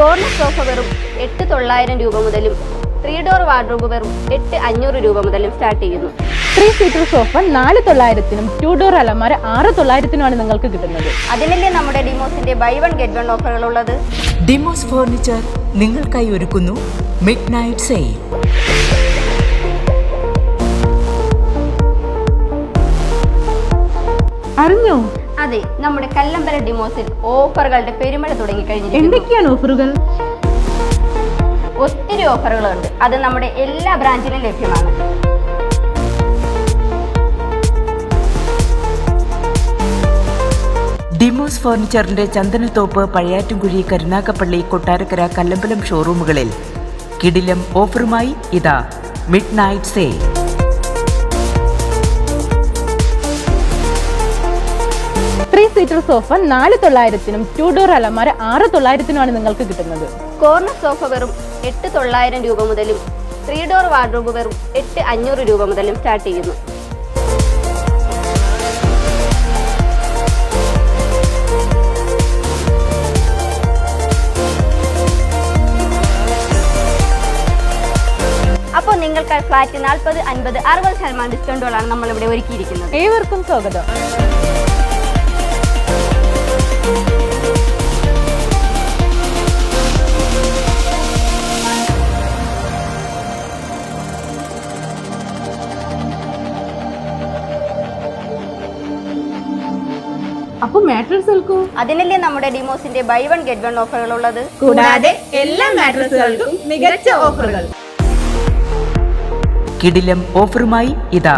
Corner sofa വെറും എട്ട് തൊള്ളായിരം രൂപ മുതലും ത്രീ ഡോർ വാർഡ്രോബ് വെറും എട്ട് അഞ്ഞൂറ് രൂപ മുതലും സ്റ്റാർട്ട് ചെയ്യുന്നു. ത്രീ സീറ്റർ സോഫ നാല് തൊള്ളായിരത്തിനും ടു ഡോർ അലമാര ആറ് തൊള്ളായിരത്തിനുമാണ് നിങ്ങൾക്ക് കിട്ടുന്നത്. അതിനല്ലേ നമ്മുടെ ഡിമോസിന്റെ ബൈ വൺ ഗെറ്റ് വൺ ഓഫറുകൾ ഉള്ളത്? ഡിമോസ് ഫർണിച്ചർ നിങ്ങൾക്കായി ഒരുക്കുന്നു മിഡ് നൈറ്റ് സെയിൽ. അറിഞ്ഞോ? അതെ നമ്മുടെ കല്ലമ്പല ഡിമോസിൽ ഓഫറുകളുടെ പെരുമഴ തുടങ്ങി കഴിഞ്ഞു എന്തൊക്കെയാണ് ഓഫറുകൾ? ഒത്തിരി ഓഫറുകളുണ്ട്. അത് നമ്മുടെ എല്ലാ ബ്രാഞ്ചിലും ലഭ്യമാണ്. ഡിമോസ് ഫർണിച്ചറിന്റെ ചന്ദനത്തോപ്പ് പഴയാറ്റുംകുഴി കരുനാഗപ്പള്ളി കൊട്ടാരക്കര കല്ലമ്പലം ഷോറൂമുകളിൽ. കിടിലം ഓഫറുമായി ഇതാ midnight sale three seater sofa നാല് തൊള്ളായിരത്തിനും ടു ഡോർ അലമാര ആറ് തൊള്ളായിരത്തിനുമാണ് നിങ്ങൾക്ക് കിട്ടുന്നത്. കോർണർ സോഫ വെറും എട്ട് തൊള്ളായിരം രൂപ മുതലും ത്രീ ഡോർ വാർഡ്രോബ് വെറും എട്ട് അഞ്ഞൂറ് രൂപ മുതലും സ്റ്റാർട്ട് ചെയ്യുന്നു. അപ്പോൾ നിങ്ങൾക്ക് ഫ്ലാറ്റ് നാൽപ്പത് അൻപത് അറുപത് ശതമാനം ഡിസ്കൗണ്ടുകളാണ് നമ്മളിവിടെ ഒരുക്കിയിരിക്കുന്നത്. ഏവർക്കും സ്വാഗതം. അപ്പൊ മാട്രസുകൾക്കും അതിനല്ലേ നമ്മുടെ ഡിമോസിന്റെ ബൈ വൺ ഗെറ്റ് വൺ ഓഫറുകൾ ഉള്ളത്? കൂടാതെ എല്ലാ മാട്രസുകൾക്കും മികച്ച ഓഫറുകൾ കിടിലം ഓഫറുമായി ഇതാ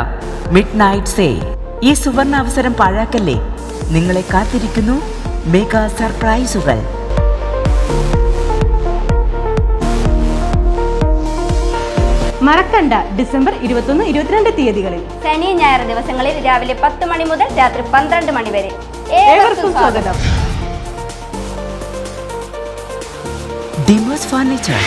മിഡ് നൈറ്റ് സേ ഈ സുവർണ അവസരം പാഴാക്കല്ലേ? നിങ്ങളെ കാത്തിരിക്കുന്നു മെഗാ സർപ്രൈസുകൾ മറക്കണ്ട ഡിസംബർ ഇരുപത്തൊന്ന് ഇരുപത്തിരണ്ട് തീയതികളിൽ. ശനി ഞായർ ദിവസങ്ങളിൽ രാവിലെ പത്ത് മണി മുതൽ രാത്രി പന്ത്രണ്ട് മണി വരെ. ഏവർക്കും സ്വാഗതം. ഡിമോസ് ഫർണിച്ചർ